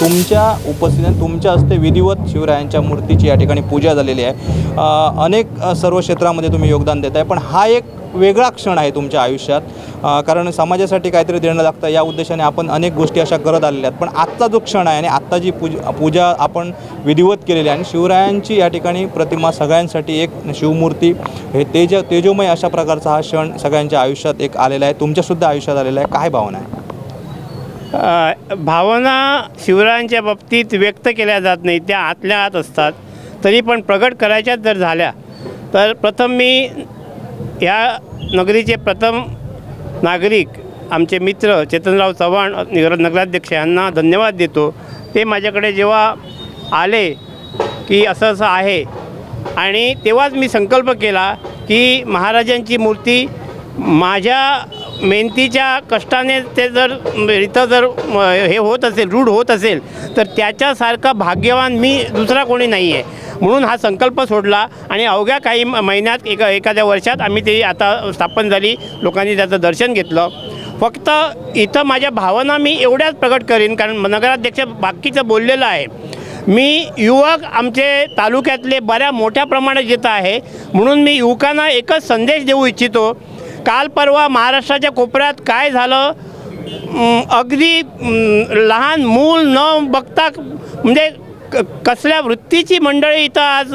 तुमच्या उपस्थितीने तुमच्या हस्ते विधिवत शिवरायांच्या मूर्तीची या ठिकाणी पूजा झालेली आहे. अनेक सर्व क्षेत्रामध्ये तुम्ही योगदान देत आहे पण हा एक वेगळा क्षण आहे तुमच्या आयुष्यात. कारण समाजासाठी काहीतरी देणं लागतं या उद्देशाने आपण अनेक गोष्टी अशा करत आलेल्या आहेत. पण आजचा जो क्षण आहे आणि आत्ता जी पूज पूजा आपण विधिवत केलेली आहे आणि शिवरायांची या ठिकाणी प्रतिमा सगळ्यांसाठी एक शिवमूर्ती हे तेज तेजोमय अशा प्रकारचा हा क्षण सगळ्यांच्या आयुष्यात एक आलेला आहे तुमच्यासुद्धा आयुष्यात आलेला आहे. काय भावना आहे? भावना शिवरायांच्या बाबतीत व्यक्त केल्या जात नाही त्या आतल्या आत असतात. तरी पण प्रगट करायच्याच जर झाल्या तर प्रथम मी या नगरीचे प्रथम नागरिक आमचे मित्र चेतनराव चव्हाण नगर नगराध्यक्ष यांना धन्यवाद देतो. ते माझ्याकडे जेव्हा आले की असं असं आहे आणि तेव्हाच मी संकल्प केला की महाराजांची मूर्ती माझ्या मेहनतीच्या कष्टाने ते जर इथं जर हे होत असेल रूढ होत असेल तर त्याच्यासारखा भाग्यवान मी दुसरा कोणी नाही आहे म्हणून हा संकल्प सोडला आणि अवघ्या काही म- महिन्यात एका एखाद्या वर्षात आम्ही ते आता स्थापन झाली. लोकांनी त्याचं दर्शन घेतलं. फक्त इथं माझ्या भावना मी एवढ्याच प्रकट करीन कारण नगराध्यक्ष बाकीचं बोललेलं आहे. मी युवक आमचे तालुक्यातले बऱ्या मोठ्या प्रमाणात येत आहे. म्हणून मी युवकांना एकच संदेश देऊ इच्छितो काल परवा महाराष्ट्राच्या कोपऱ्यात काय झालं? अगदी लहान मूल न बघता म्हणजे क- कसल्या वृत्तीची मंडळी इथं आज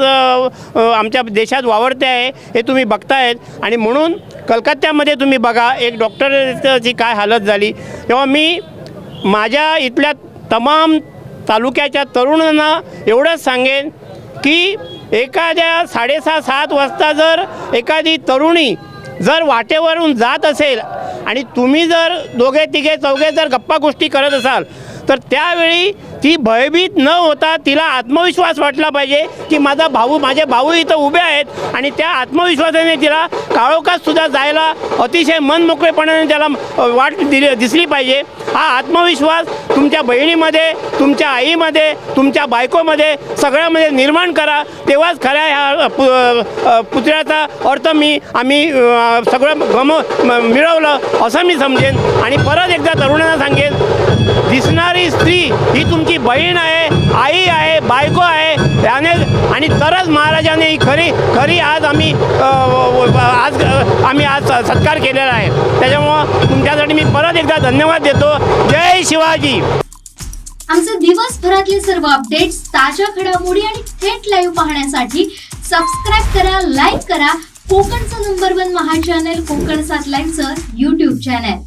आमच्या देशात वावरते आहे हे तुम्ही बघतायत. आणि म्हणून कलकत्त्यामध्ये तुम्ही बघा एक डॉक्टरची काय हालत झाली. तेव्हा मी माझ्या इथल्या तमाम तालुक्याच्या तरुणांना एवढंच सांगेन की एखाद्या साडेसहा सात वाजता जर एखादी तरुणी जर वाटेवरून जात असेल आणि तुम्ही जर दोघे तिघे चौघे जर गप्पा गोष्टी करत असाल तर त्यावेळी ती भयभीत न होता तिला आत्मविश्वास वाटला पाहिजे की माझा भाऊ माझे भाऊ इथं उभे आहेत आणि त्या आत्मविश्वासाने तिला काळोखात सुद्धा जायला अतिशय मनमोकळेपणाने त्याला वाट दिली दिसली पाहिजे. हा आत्मविश्वास तुमच्या बहिणीमध्ये तुमच्या आईमध्ये तुमच्या बायकोमध्ये सगळ्यामध्ये निर्माण करा. तेव्हाच खऱ्या ह्या पु पुतळ्याचा अर्थ मी आम्ही सगळं गम मिळवलं असं मी समजेन. आणि परत एकदा तरुणांना सांगेन दिसणारी स्त्री ही तुमची बहीण आहे आई आहे बायको आहे त्याने आणि तरच महाराजाने ही खरी खरी आज आम्ही आज आम्ही आज सत्कार केलेला आहे. त्याच्यामुळं तुमच्यासाठी मी परत एकदा धन्यवाद देतो. जय शिवाजी. आमचे दिवसभरातले सर्व अपडेट्स ताज्या घडामोडी आणि थेट लाईव्ह पाहण्यासाठी सबस्क्राईब करा लाईक करा. कोकणचं number one Maha channel Konkan सात लाईव्हचं युट्यूब चॅनल